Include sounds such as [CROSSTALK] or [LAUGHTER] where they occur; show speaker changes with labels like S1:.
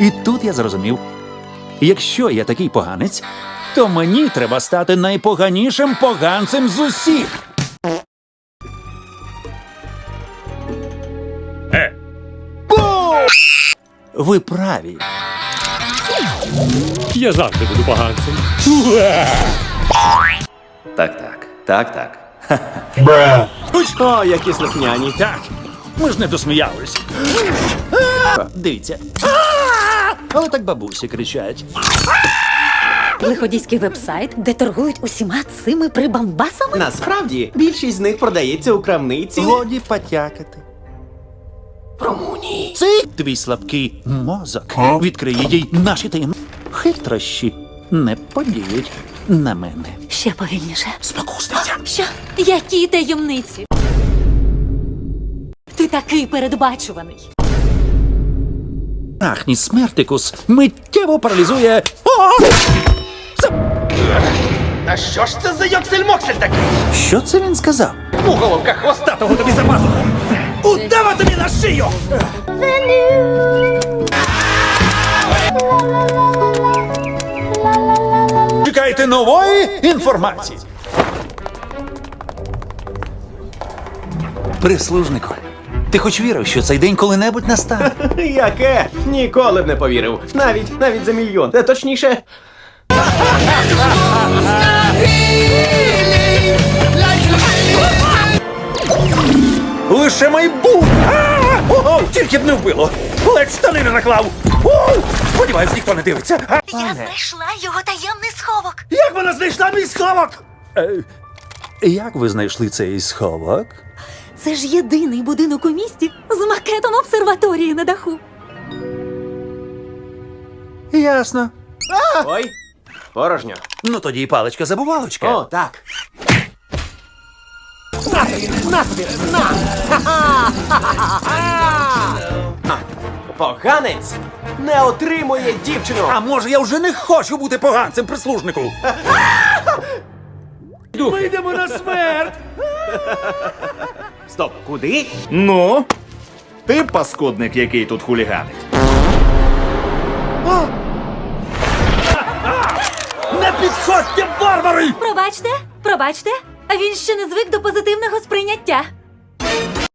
S1: І тут я зрозумів: якщо я такий поганець, то мені треба стати найпоганішим поганцем з усіх.
S2: Е,
S1: Ви праві.
S2: я завжди буду поганцем.
S3: Так, так, так, так.
S4: О, які слухняні.
S1: Так, ми ж не досміялись. Дивіться. Але так бабусі кричать.
S5: Лиходійський вебсайт, де торгують усіма цими прибамбасами?
S4: Насправді, більшість з них продається у крамниці.
S1: Годі потякати.
S4: Румунії.
S1: Цей твій слабкий мозок відкриє їй наші таємні хитрощі. Не подіють на мене.
S5: Ще повільніше.
S1: Спокусниця.
S5: Що? Які таємниці? Ти такий передбачуваний.
S1: Ахні смертикус миттєво паралізує. О!
S6: А що ж це за йоксель-моксель такий?
S1: Що це він сказав?
S6: У головка хвостатого тобі за пазуху! Удава тобі на шию!
S1: Чекайте нової інформації. Прислужнику, ти хоч вірив, що цей день коли-небудь настане? [LAUGHS]
S4: Яке? Ніколи б не повірив. Навіть навіть за мільйон. Та точніше,
S1: Лише майбутнє! Ого, тільки б не вбило! Ледь штани не наклав! Сподіваюсь, ніхто не дивиться. А?
S5: Я знайшла його таємний сховок.
S1: Як вона знайшла мій сховок? Е, як ви знайшли цей сховок?
S5: Це ж єдиний будинок у місті з макетом обсерваторії на даху.
S1: Ясно.
S4: ой, порожньо.
S1: Ну тоді і паличка забувалочка.
S4: О, так. На! Поганець не отримує дівчину.
S1: А може я вже не хочу бути поганцем прислужнику?
S6: Ми йдемо на смерть!
S4: Стоп, куди?
S7: Ну, ти паскудник, який тут хуліганить.
S1: Не підходьте, варвари!
S5: Пробачте, пробачте, а він ще не звик до позитивного сприйняття.